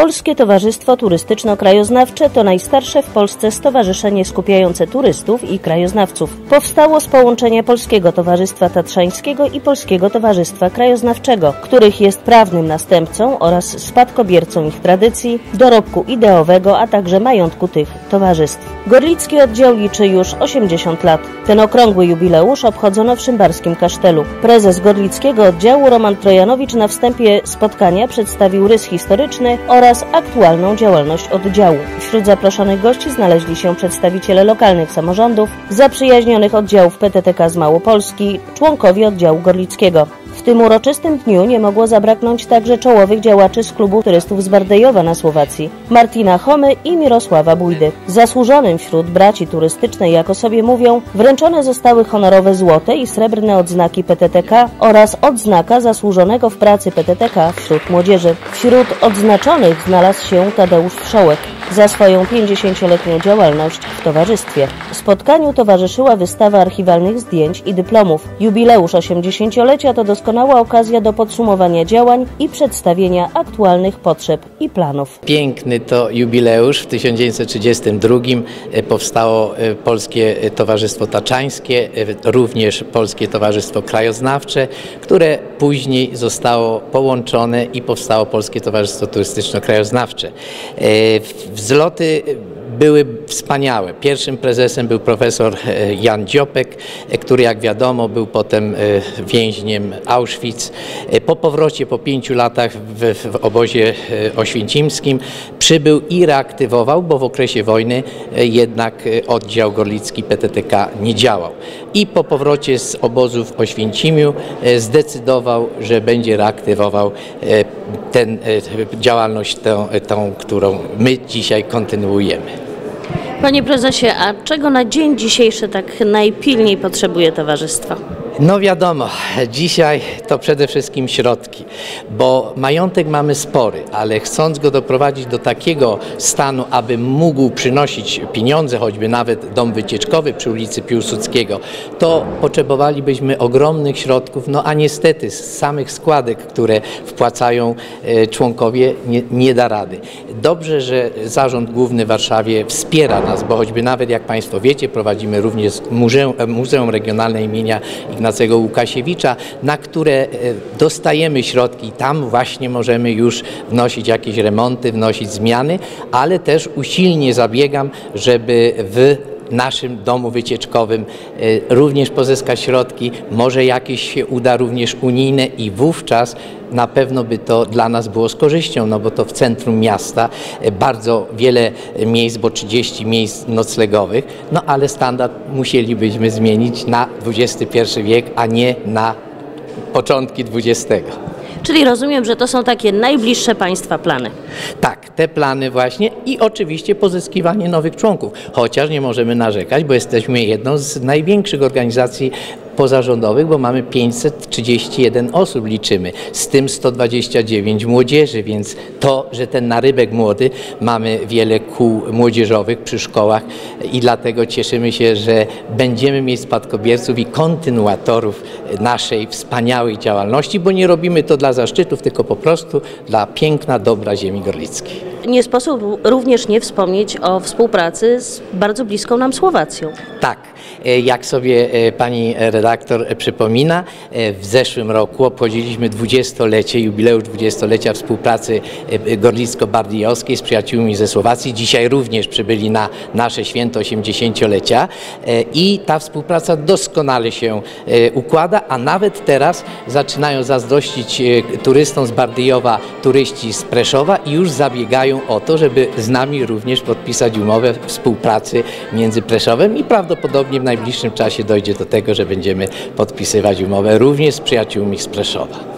Polskie Towarzystwo Turystyczno-Krajoznawcze to najstarsze w Polsce stowarzyszenie skupiające turystów i krajoznawców. Powstało z połączenia Polskiego Towarzystwa Tatrzańskiego i Polskiego Towarzystwa Krajoznawczego, których jest prawnym następcą oraz spadkobiercą ich tradycji, dorobku ideowego, a także majątku tych towarzystw. Gorlicki oddział liczy już 80 lat. Ten okrągły jubileusz obchodzono w Szymbarskim Kasztelu. Prezes Gorlickiego oddziału Roman Trojanowicz na wstępie spotkania przedstawił rys historyczny oraz aktualną działalność oddziału. Wśród zaproszonych gości znaleźli się przedstawiciele lokalnych samorządów, zaprzyjaźnionych oddziałów PTTK z Małopolski, członkowie oddziału Gorlickiego. W tym uroczystym dniu nie mogło zabraknąć także czołowych działaczy z klubu turystów z Bardejowa na Słowacji, Martina Homy i Mirosława Bujdy. Zasłużonym wśród braci turystycznej, jak o sobie mówią, wręczone zostały honorowe złote i srebrne odznaki PTTK oraz odznaka zasłużonego w pracy PTTK wśród młodzieży. Wśród odznaczonych znalazł się Tadeusz Wszołek za swoją 50-letnią działalność w towarzystwie. Spotkaniu towarzyszyła wystawa archiwalnych zdjęć i dyplomów. Jubileusz 80-lecia to doskonała okazja do podsumowania działań i przedstawienia aktualnych potrzeb i planów. Piękny to jubileusz. W 1932 e, powstało e, Polskie Towarzystwo Taczańskie, e, również Polskie Towarzystwo Krajoznawcze, które później zostało połączone i powstało Polskie Towarzystwo Turystyczno-Krajoznawcze. Wzloty były wspaniałe. Pierwszym prezesem był profesor e, Jan Dziopek, e, który jak wiadomo był potem e, więźniem Auschwitz. Po powrocie po pięciu latach w, w obozie oświęcimskim przybył i reaktywował, bo w okresie wojny jednak oddział gorlicki PTTK nie działał. I po powrocie z obozu w Oświęcimiu zdecydował, że będzie reaktywował ten, działalność tą, tą, którą my dzisiaj kontynuujemy. Panie prezesie, a czego na dzień dzisiejszy tak najpilniej potrzebuje towarzystwo? No wiadomo, dzisiaj to przede wszystkim środki, bo majątek mamy spory, ale chcąc go doprowadzić do takiego stanu, aby mógł przynosić pieniądze, choćby nawet dom wycieczkowy przy ulicy Piłsudskiego, to potrzebowalibyśmy ogromnych środków, no a niestety z samych składek, które wpłacają e, członkowie, nie, nie da rady. Dobrze, że Zarząd Główny w Warszawie wspiera nas, bo choćby nawet jak Państwo wiecie, prowadzimy również Muzeum, Muzeum Regionalne imienia Ignacego Łukasiewicza, na które e, dostajemy środki. Tam właśnie możemy już wnosić jakieś remonty, wnosić zmiany, ale też usilnie zabiegam, żeby w naszym domu wycieczkowym e, również pozyskać środki, może jakieś się uda również unijne i wówczas na pewno by to dla nas było z korzyścią, no bo to w centrum miasta e, bardzo wiele miejsc, bo 30 miejsc noclegowych, no ale standard musielibyśmy zmienić na XXI wiek, a nie na początki XX. Czyli rozumiem, że to są takie najbliższe Państwa plany. Tak, te plany właśnie i oczywiście pozyskiwanie nowych członków, chociaż nie możemy narzekać, bo jesteśmy jedną z największych organizacji pozarządowych, bo mamy 531 osób liczymy, z tym 129 młodzieży, więc to, że ten narybek młody, mamy wiele kół młodzieżowych przy szkołach i dlatego cieszymy się, że będziemy mieć spadkobierców i kontynuatorów naszej wspaniałej działalności, bo nie robimy to dla zaszczytów, tylko po prostu dla piękna, dobra ziemi gorlickiej. Nie sposób również nie wspomnieć o współpracy z bardzo bliską nam Słowacją. Tak, jak sobie e, pani redaktor przypomina, e, w zeszłym roku obchodziliśmy dwudziestolecie, jubileusz dwudziestolecia współpracy gorlicko-bardijowskiej z przyjaciółmi ze Słowacji. Dzisiaj również przybyli na nasze święto 80-lecia i ta współpraca doskonale się układa, a nawet teraz zaczynają zazdrościć turystom z Bardyjowa turyści z Preszowa i już zabiegają o to, żeby z nami również podpisać umowę współpracy między Preszowem i prawdopodobnie w najbliższym czasie dojdzie do tego, że będziemy podpisywać umowę również z przyjaciółmi z Preszowa.